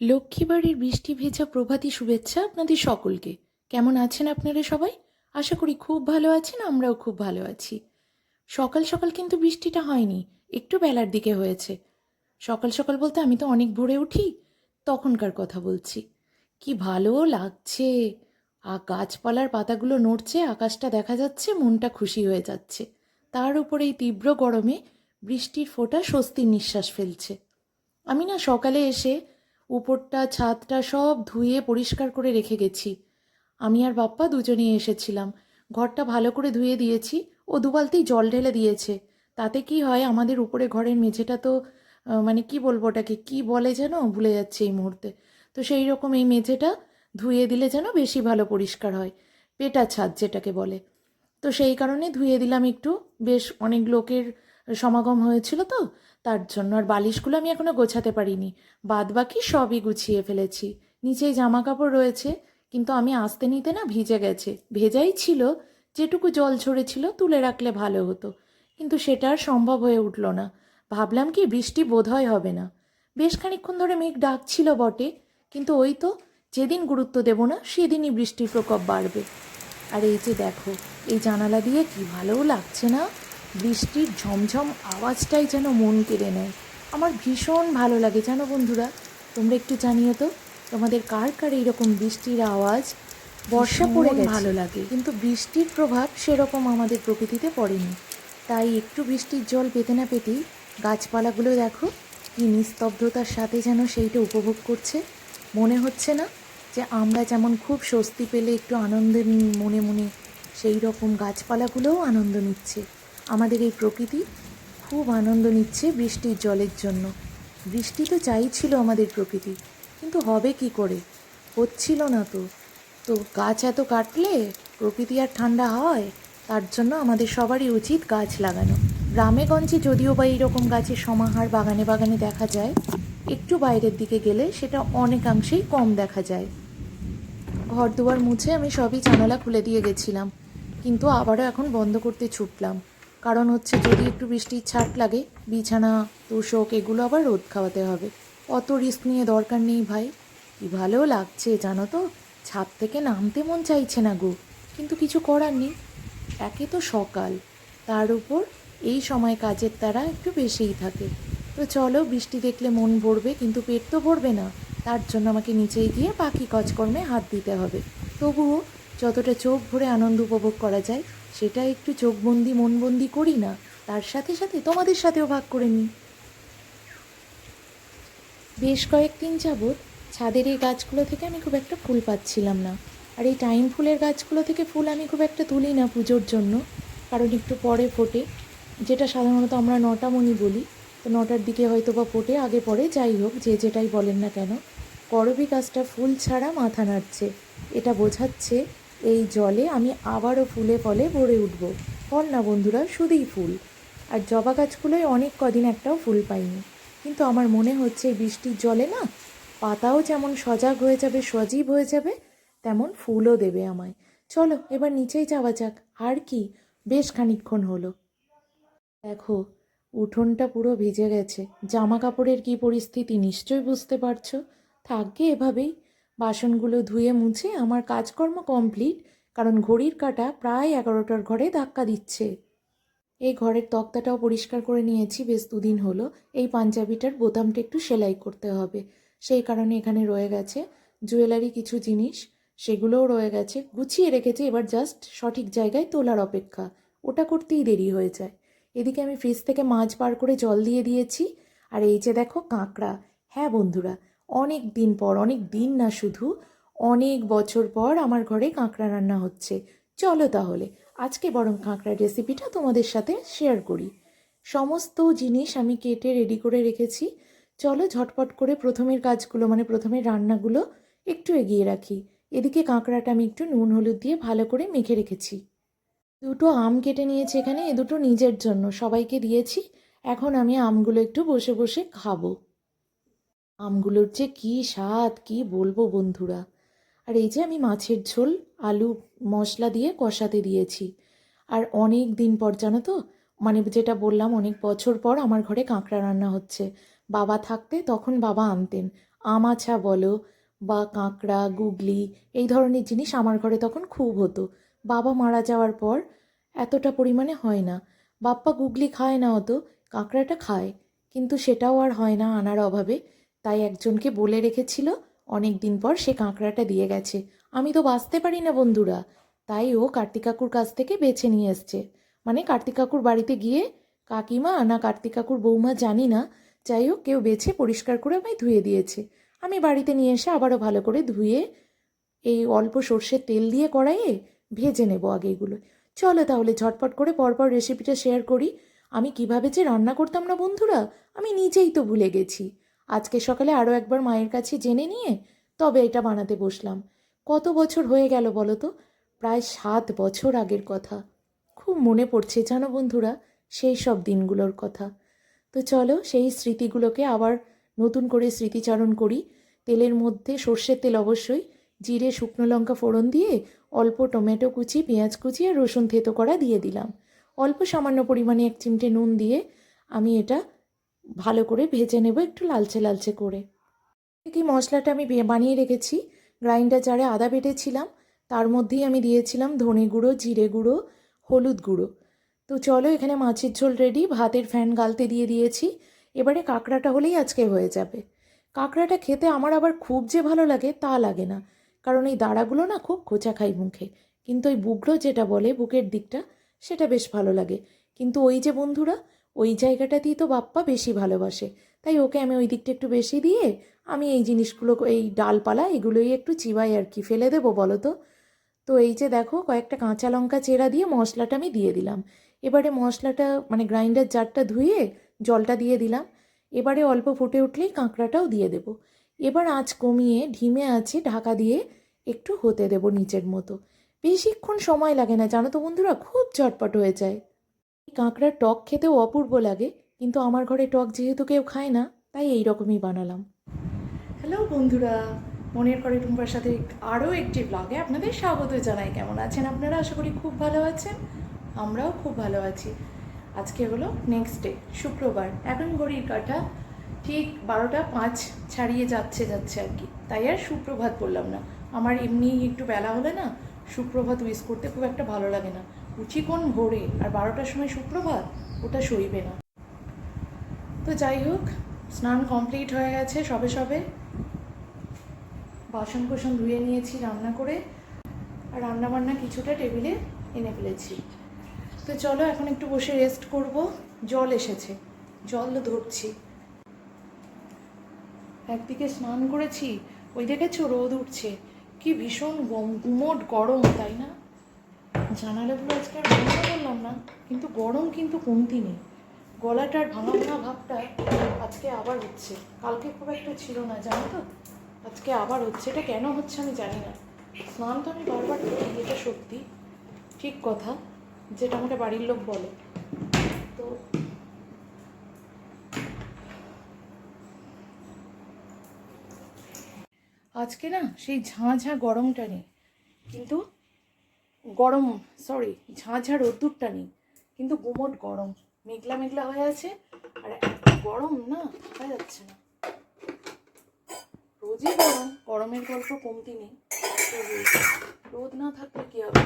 লক্ষ্মীবাড়ির বৃষ্টি ভেজা প্রভাতী শুভেচ্ছা আপনাদের সকলকে। কেমন আছেন আপনারা সবাই? আশা করি খুব ভালো আছেন, আমরাও খুব ভালো আছি। সকাল সকাল কিন্তু বৃষ্টিটা হয়নি, একটু বেলার দিকে হয়েছে। সকাল সকাল বলতে আমি তো অনেক ভোরে উঠি, তখনকার কথা বলছি। কি ভালো লাগছে। আর গাছপালার পাতাগুলো নড়ছে, আকাশটা দেখা যাচ্ছে, মনটা খুশি হয়ে যাচ্ছে। তার উপর এই তীব্র গরমে বৃষ্টির ফোঁটা স্বস্তির নিঃশ্বাস ফেলছে। আমি না সকালে এসে উপরটা, ছাদটা সব ধুয়ে পরিষ্কার করে রেখে গেছি। আমি আর বাপ্পা দুজনেই এসেছিলাম। ঘরটা ভালো করে ধুয়ে দিয়েছি। ও দুবালতেই জল ঢেলে দিয়েছে। তাতে কি হয়, আমাদের উপরে ঘরের মেঝেটা তো মানে কি বলব ওটাকে, কি বলে যেন? ভুলে যাচ্ছে এই মুহূর্তে। তো সেই রকম এই মেঝেটা ধুয়ে দিলে যেন বেশি ভালো পরিষ্কার হয়। পেটা ছাদ যেটাকে বলে। তো সেই কারণে ধুয়ে দিলাম একটু। বেশ অনেক লোকের সমাগম হয়েছিল তো। তার জন্য আর বালিশগুলো আমি এখনও গোছাতে পারিনি। বাদ বাকি সবই গুছিয়ে ফেলেছি। নিচেই জামা কাপড় রয়েছে, কিন্তু আমি আসতে নিতে না ভিজে গেছে। ভেজাই ছিল, যেটুকু জল ঝরেছিল তুলে রাখলে ভালো হতো। কিন্তু সেটা আর সম্ভব হয়ে উঠল না। ভাবলাম কি বৃষ্টি বোধহয় হবে না। বেশ খানিকক্ষণ ধরে মেঘ ডাকছিল বটে, কিন্তু ওই তো যেদিন গুরুত্ব দেব না সেদিনই বৃষ্টির প্রকোপ বাড়বে। আর এই যে দেখো, এই জানালা দিয়ে কি ভালোও লাগছে না? বৃষ্টির ঝমঝম আওয়াজটাই যেন মন কেড়ে নেয়। আমার ভীষণ ভালো লাগে জানো বন্ধুরা? তোমরা একটু জানিও তো তোমাদের কার কার এইরকম বৃষ্টির আওয়াজ? বর্ষা পড়ে ভালো লাগে। কিন্তু বৃষ্টির প্রভাব সেরকম আমাদের প্রকৃতিতে পড়েনি। তাই একটু বৃষ্টির জল পেতে না পেতেই গাছপালাগুলো দেখো কি নিস্তব্ধতার সাথে যেন সেইটা উপভোগ করছে। মনে হচ্ছে না যে আমরা যেমন খুব স্বস্তি পেলে একটু আনন্দে মনে মনে সেই রকম গাছপালাগুলোও আনন্দ নিচ্ছে। আমাদের এই প্রকৃতি খুব আনন্দ নিচ্ছে বৃষ্টির জলের জন্য। বৃষ্টি তো চাইছিল আমাদের প্রকৃতি, কিন্তু হবে কি করে? হচ্ছিল না তো। তো গাছ এত কাটলে প্রকৃতি আর ঠান্ডা হয়, তার জন্য আমাদের সবারই উচিত গাছ লাগানো। গ্রামে গঞ্জে যদিও বা এইরকম গাছের সমাহার বাগানে বাগানে দেখা যায়, একটু বাইরের দিকে গেলে সেটা অনেকাংশেই কম দেখা যায়। ঘর দুয়ার মুছে আমি সবই জানালা খুলে দিয়ে গেছিলাম, কিন্তু আবারও এখন বন্ধ করতে ছুটলাম। কারণ হচ্ছে যদি একটু বৃষ্টির ছাট লাগে, বিছানা, তোষক এগুলো আবার রোদ খাওয়াতে হবে। অত রিস্ক নিয়ে দরকার নেই ভাই। কি ভালো লাগছে জানো তো? ছাদ থেকে নামতে মন চাইছে না গো। কিন্তু কিছু করার নেই। একে তো সকাল। তার উপর এই সময় কাজের তারা একটু বেশিই থাকে। তো চলো বৃষ্টি দেখলে মন ভরবে, কিন্তু পেট তো ভরবে না। তার জন্য আমাকে নিচেই গিয়ে বাকি কাজকর্মে হাত দিতে হবে। তবুও যতটা চোখ ভরে আনন্দ উপভোগ করা যায় সেটা একটু চোখবন্দি, মনবন্দি করি না। তার সাথে সাথে তোমাদের সাথেও ভাগ করে নিই। বেশ কয়েকদিন যাবৎ ছাদের এই গাছগুলো থেকে আমি খুব একটা ফুল পাচ্ছিলাম না। আর এই টাইম ফুলের গাছগুলো থেকে ফুল আমি খুব একটা তুলি না পুজোর জন্য। কারণ একটু পরে ফোটে। যেটা সাধারণত আমরা নটা মণি বলি। তো নটার দিকে হয়তো বা ফোটে, আগে পরে যাই হোক, যে যেটাই বলেন না কেন। করবি গাছটা ফুল ছাড়া মাথা নাড়ছে। এটা বোঝাচ্ছে এই জলে আমি আবারও ফুলে ফলে ভরে উঠব। ফল না বন্ধুরা শুধুই ফুল। আর জবা গাছগুলোয় অনেক কদিন একটাও ফুল পাইনি। কিন্তু আমার মনে হচ্ছে এই বৃষ্টির জলে না পাতাও যেমন সজাগ হয়ে যাবে, সজীব হয়ে যাবে, তেমন ফুলও দেবে আমায়। চলো, এবার নিচেই যাওয়া যাক। আর কি? বেশ খানিকক্ষণ হলো। দেখো, উঠোনটা পুরো ভিজে গেছে। জামা কাপড়ের কী পরিস্থিতি নিশ্চয়ই বুঝতে পারছ। থাকবে এভাবেই। বাসনগুলো ধুয়ে মুছে আমার কাজকর্ম কমপ্লিট, কারণ ঘড়ির কাঁটা প্রায় এগারোটার ঘরে ধাক্কা দিচ্ছে। এই ঘরের তক্তাটাও পরিষ্কার করে নিয়েছি, বেশ দুদিন হলো। এই পাঞ্জাবিটার বোতামটা একটু সেলাই করতে হবে। সেই কারণে এখানে রয়ে গেছে জুয়েলারি কিছু জিনিস, সেগুলোও রয়ে গেছে। গুছিয়ে রেখেছি, এবার জাস্ট সঠিক জায়গায় তোলার অপেক্ষা। ওটা করতেই দেরি হয়ে যায়। এদিকে আমি ফ্রিজ থেকে মাছ বার করে জল দিয়ে দিয়েছি। আর এই যে দেখো কাঁকড়া। হ্যাঁ বন্ধুরা অনেক দিন পর, অনেক দিন না শুধু, অনেক বছর পর আমার ঘরে কাঁকড়া রান্না হচ্ছে। চলো তাহলে, আজকে বরং কাঁকড়ার রেসিপিটা তোমাদের সাথে শেয়ার করি। সমস্ত জিনিস আমি কেটে রেডি করে রেখেছি। চলো ঝটপট করে প্রথমের কাজগুলো মানে প্রথমের রান্নাগুলো একটু এগিয়ে রাখি। এদিকে কাঁকড়াটা আমি একটু নুন, হলুদ দিয়ে ভালো করে মেখে রেখেছি। দুটো আম কেটে নিয়েছি এখানে, এ দুটো নিজের জন্য, সবাইকে দিয়েছি। এখন আমি আমগুলো একটু বসে বসে খাব। আমগুলোর যে কী স্বাদ, কী বলব বন্ধুরা? আর এই যে আমি মাছের ঝোল, আলু মশলা দিয়ে কষাতে দিয়েছি। আর অনেক দিন পর, জানো তো? মানে যেটা বললাম, অনেক বছর পর আমার ঘরে কাঁকড়া রান্না হচ্ছে। বাবা থাকতে তখন বাবা আনতেন। আমাছা বলো বা কাঁকড়া, গুগলি, এই ধরনের জিনিস আমার ঘরে তখন খুব হতো। বাবা মারা যাওয়ার পর এতটা পরিমাণে হয় না। বাপ্পা গুগলি খায় না অত, কাঁকড়াটা খায়। কিন্তু সেটাও আর হয় না আনার অভাবে। তাই একজনকে বলে রেখেছিল, অনেক দিন পর সে কাঁকড়াটা দিয়ে গেছে। আমি তো বাঁচতে পারি না, বন্ধুরা। তাই ও কার্তিক কাকুর কাছ থেকে বেছে নিয়ে এসছে। মানে কার্তিক কাকুর বাড়িতে গিয়ে, কাকিমা না কার্তিক কাকুর বৌমা জানি না। যাই হোক, কেউ বেছে পরিষ্কার করে আমায় ধুয়ে দিয়েছে। আমি বাড়িতে নিয়ে এসে আবারও ভালো করে ধুয়ে, এই অল্প সর্ষের তেল দিয়ে কড়াইয়ে ভেজে নেব আগে এগুলো। চলো তাহলে ঝটপট করে পরপর রেসিপিটা শেয়ার করি। আমি কীভাবে যে রান্না করতাম না, বন্ধুরা? আমি নিজেই তো ভুলে গেছি। আজকে সকালে আরও একবার মায়ের কাছে জেনে নিয়ে তবে এটা বানাতে বসলাম। কত বছর হয়ে গেল বলো তো? প্রায় সাত বছর আগের কথা। খুব মনে পড়ছে জানো বন্ধুরা, সেই সব দিনগুলোর কথা। তো চলো সেই স্মৃতিগুলোকে আবার নতুন করে স্মৃতিচারণ করি। তেলের মধ্যে সর্ষের তেল অবশ্যই, জিরে, শুকনো লঙ্কা ফোড়ন দিয়ে অল্প টমেটো কুচি, পেঁয়াজ কুচি আর রসুন থেতো করা দিয়ে দিলাম। অল্প সামান্য পরিমাণে এক চিমটে নুন দিয়ে আমি এটা ভালো করে ভেজে নেব একটু লালচে লালচে করে। কি মশলাটা আমি বানিয়ে রেখেছি। গ্রাইন্ডার জারে আদা বেটেছিলাম। তার মধ্যেই আমি দিয়েছিলাম ধনে গুঁড়ো, জিরে গুঁড়ো, হলুদ গুঁড়ো। তো চলো এখানে মাছের ঝোল রেডি ভাতের ফ্যান গালতে দিয়ে দিয়েছি। এবারে কাঁকড়াটা হলেই আজকে হয়ে যাবে। কাঁকড়াটা খেতে আমার আবার খুব যে ভালো লাগে তা লাগে না। কারণ এই দাঁড়াগুলো না খুব খোঁচা খাই মুখে। কিন্তু ওই বুগড়ো যেটা বলে বুকের দিকটা, সেটা বেশ ভালো লাগে। কিন্তু ওই যে বন্ধুরা ওই জায়গাটাতেই তো বাপ্পা বেশি ভালোবাসে। তাই ওকে আমি ওই দিকটা একটু বেশি দিয়ে আমি এই জিনিসগুলো, এই ডালপালা এগুলোই একটু চিবাই আর কি। ফেলে দেবো, বলো তো? তো এই যে দেখো, কয়েকটা কাঁচা লঙ্কা চেরা দিয়ে মশলাটা আমি দিয়ে দিলাম। এবারে মশলাটা মানে গ্রাইন্ডার জারটা ধুয়ে জলটা দিয়ে দিলাম। এবারে অল্প ফুটে উঠলেই কাঁকড়াটাও দিয়ে দেবো। এবার আঁচ কমিয়ে ঢিমে আছে ঢাকা দিয়ে একটু হতে দেবো নিচের মতো। বেশিক্ষণ সময় লাগে না, জানো তো বন্ধুরা, খুব চটপট হয়ে যায়। কাঁকড়ার টক খেতেও অপূর্ব লাগে, কিন্তু আমার ঘরে টক যেহেতু কেউ খায় না, তাই এই রকমই বানালাম। হ্যালো বন্ধুরা, মনের করে টুম্পার সাথে আরও একটি ব্লগে আপনাদের স্বাগত জানাই। কেমন আছেন আপনারা? আশা করি খুব ভালো আছেন। আমরাও খুব ভালো আছি। আজকে হলো নেক্সট ডে শুক্রবার। এখন ঘড়ির কাটা, ঠিক বারোটা পাঁচ ছাড়িয়ে যাচ্ছে যাচ্ছে আর কি। তাই আর সুপ্রভাত বললাম না। আমার এমনি একটু বেলা হলে না, সুপ্রভাত উইস করতে খুব একটা ভালো লাগে না। কোন ভোরে আর বারোটার সময় সুপ্রভাত, ওটা সইবে না। তো যাই হোক, স্নান কমপ্লিট হয়ে গেছে সবে সবে। বাসন কোসন ধুয়ে নিয়েছি রান্না করে, আর রান্না বান্না কিছুটা টেবিলে এনে ফেলেছি। তো চলো এখন একটু বসে রেস্ট করব। জল এসেছে, জল ধরছি। একদিকে স্নান করেছি, ওই দেখেছ রোদ উঠছে। কি ভীষণ গম- গুমোট গরম, তাই না? জানালাগুলো আজকে আর বন্ধ করলাম না, কিন্তু গরম কিন্তু কমতি নেই। গলাটার ভাঙা ভাঙা ভাবটা আজকে আবার হচ্ছে। কালকে খুব একটা ছিল না, জানো তো? আজকে আবার হচ্ছে। এটা কেন হচ্ছে আমি জানি না। স্নান তো আমি বারবার করি, এটা সত্যি। ঠিক কথা, যেটা আমাকে বাড়ির লোক বলে। তো আজকে না সেই ঝাঁ ঝাঁ গরমটা নেই। কিন্তু গরম সরি ঝাঁ ঝাঁ রোদ্দুরটা নেই, কিন্তু গুমোট গরম, মেঘলা মেঘলা হয়ে আছে, আর এত গরম না থাকা যাচ্ছে না। রোজই গরম, গরমের গল্প কমতি নেই রোদ- না থাকলে কী হবে?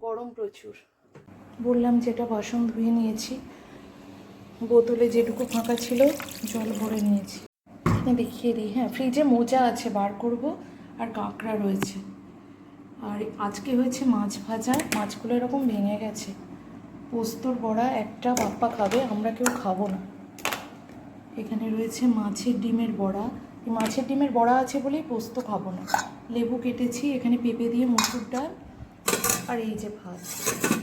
গরম প্রচুর। বললাম যেটা বাসন ধুয়ে নিয়েছি, বোতলে যেটুকু ফাঁকা ছিল, জল ভরে নিয়েছি। দেখিয়ে দিই হ্যাঁ ফ্রিজে মোজা আছে, বার করব, আর কাঁকড়া রয়েছে। আর আজকে হয়েছে মাছ ভাজা। মাছগুলো এরকম ভেঙে গেছে। পোস্তর বড়া একটা বাপ্পা খাবে, আমরা কেউ খাব না। এখানে রয়েছে মাছের ডিমের বড়া। এই মাছের ডিমের বড়া আছে বলেই পোস্ত খাব না। লেবু কেটেছি, এখানে পেঁপে দিয়ে মসুর ডাল আর এই যে ভাত।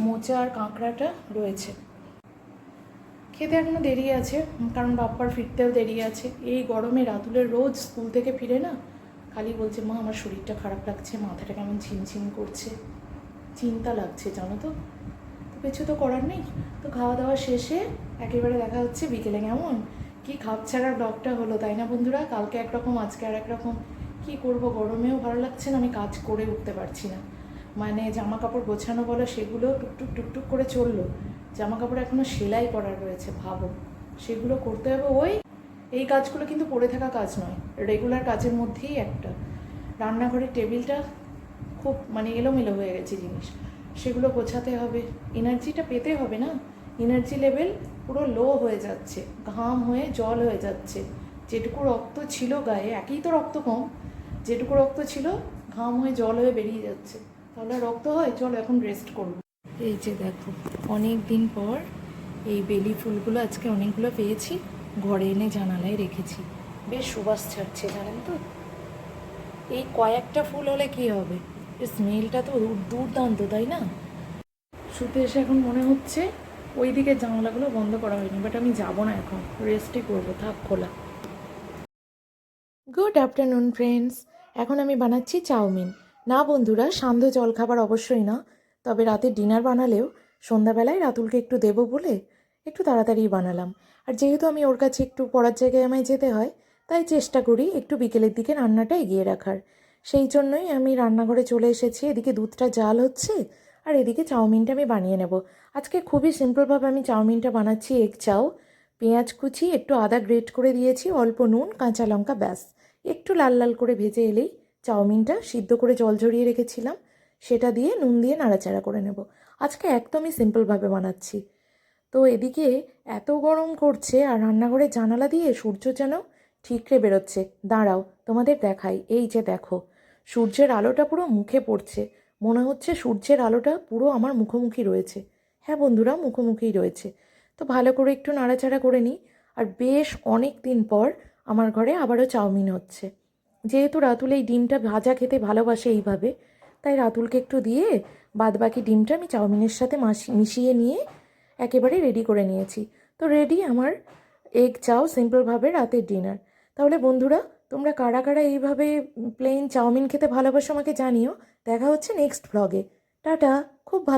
মোচা আর কাঁকড়াটা রয়েছে। খেতে এখনও দেরি আছে, কারণ বাপ্পার ফিরতেও দেরি আছে। এই গরমে রাতুলের রোজ স্কুল থেকে ফিরে না খালি বলছে, মা, আমার শরীরটা খারাপ লাগছে, মাথাটা কেমন ঝিমঝিম করছে। চিন্তা লাগছে, জানো তো। কিছু তো করার নেই। তো খাওয়া দাওয়া শেষে একেবারে দেখা হচ্ছে বিকেলে কেমন? কি খাপ ছাড়া ব্লগটা হলো, তাই না বন্ধুরা? কালকে একরকম, আজকে আর একরকম কী করব, গরমেও ভালো লাগছে না, আমি কাজ করে উঠতে পারছি না। মানে জামা কাপড় গোছানো বলো, সেগুলো টুকটুক টুকটুক করে চলল। জামা কাপড় এখনও সেলাই করার রয়েছে, ভাবো। সেগুলো করতে হবে ওই এই কাজগুলো কিন্তু পড়ে থাকা কাজ নয় রেগুলার কাজের মধ্যেই একটা। রান্নাঘরের টেবিলটা খুব মানে এলোমেলো হয়ে গেছে জিনিস। সেগুলো গোছাতে হবে। এনার্জিটা পেতে হবে না? এনার্জি লেভেল পুরো লো হয়ে যাচ্ছে, ঘাম হয়ে জল হয়ে যাচ্ছে। যেটুকু রক্ত ছিল গায়ে, একই তো রক্ত কম, যেটুকু রক্ত ছিল ঘাম হয়ে জল হয়ে বেরিয়ে যাচ্ছে। তাহলে রক্ত হয়? চলো এখন রেস্ট করব। এই যে দেখো অনেক দিন পর এই বেলি ফুলগুলো আজকে অনেকগুলো পেয়েছি। ঘরে এনে জানালায় রেখেছি। বেশ সুবাস ছাড়ছে, জানেন তো? এই কয়েকটা ফুল হলে কি হবে? স্মেলটা তো দুর্দান্ত, তাই না? শুতে এসে এখন মনে হচ্ছে ওই দিকে জানলাগুলো বন্ধ করা হয়নি, বাট আমি যাব না এখন। রেস্টই করব, থাক, খোলা। Good afternoon, friends. এখন আমি বানাচ্ছি চাউমিন। না, বন্ধুরা, সান্ধ্য জলখাবার অবশ্যই না, তবে রাতে ডিনার বানালেও সন্ধ্যাবেলায় রাতুলকে একটু দেবো বলে একটু তাড়াতাড়ি বানালাম। আর যেহেতু আমি ওর কাছে একটু পড়ার জায়গায় আমায় যেতে হয়, তাই চেষ্টা করি একটু বিকেলের দিকে রান্নাটা এগিয়ে রাখার। সেই জন্যই আমি রান্নাঘরে চলে এসেছি, এদিকে দুধটা জাল হচ্ছে, আর এদিকে চাউমিনটা আমি বানিয়ে নেব। আজকে খুবই সিম্পলভাবে আমি চাউমিনটা বানাচ্ছি এগ চাও পেঁয়াজ কুচি, একটু আদা গ্রেট করে দিয়েছি, অল্প নুন, কাঁচা লঙ্কা, ব্যাস। একটু লাল লাল করে ভেজে এলেই চাউমিনটা সিদ্ধ করে জল ঝরিয়ে রেখেছিলাম, সেটা দিয়ে নুন দিয়ে নাড়াচাড়া করে নেব। আজকে একদমই সিম্পলভাবে বানাচ্ছি। তো এদিকে এত গরম করছে আর রান্নাঘরে জানালা দিয়ে সূর্য যেন ঠিকরে বেরোচ্ছে। দাঁড়াও, তোমাদের দেখাই। এই যে দেখো, সূর্যের আলোটা পুরো মুখে পড়ছে। মনে হচ্ছে সূর্যের আলোটা পুরো আমার মুখোমুখি রয়েছে। হ্যাঁ বন্ধুরা, মুখোমুখিই রয়েছে। তো ভালো করে একটু নাড়াচাড়া করে নিই। আর বেশ অনেক দিন পর আমার ঘরে আবারও চাউমিন হচ্ছে। যেহেতু রাতুল এই ডিমটা ভাজা খেতে ভালোবাসে এইভাবে, তাই রাতুলকে একটু দিয়ে বাদবাকি ডিমটা আমি চাউমিনের সাথে মাসি- মিশিয়ে নিয়ে একেবারে রেডি করে নিয়েছি। তো রেডি আমার এগ চাও সিম্পলভাবে রাতের ডিনার তাহলে বন্ধুরা, তোমরা কারা কারা এইভাবে প্লেন চাউমিন খেতে ভালোবাসো আমাকে জানিও। দেখা হচ্ছে নেক্সট ভ্লগে টাটা, খুব ভালো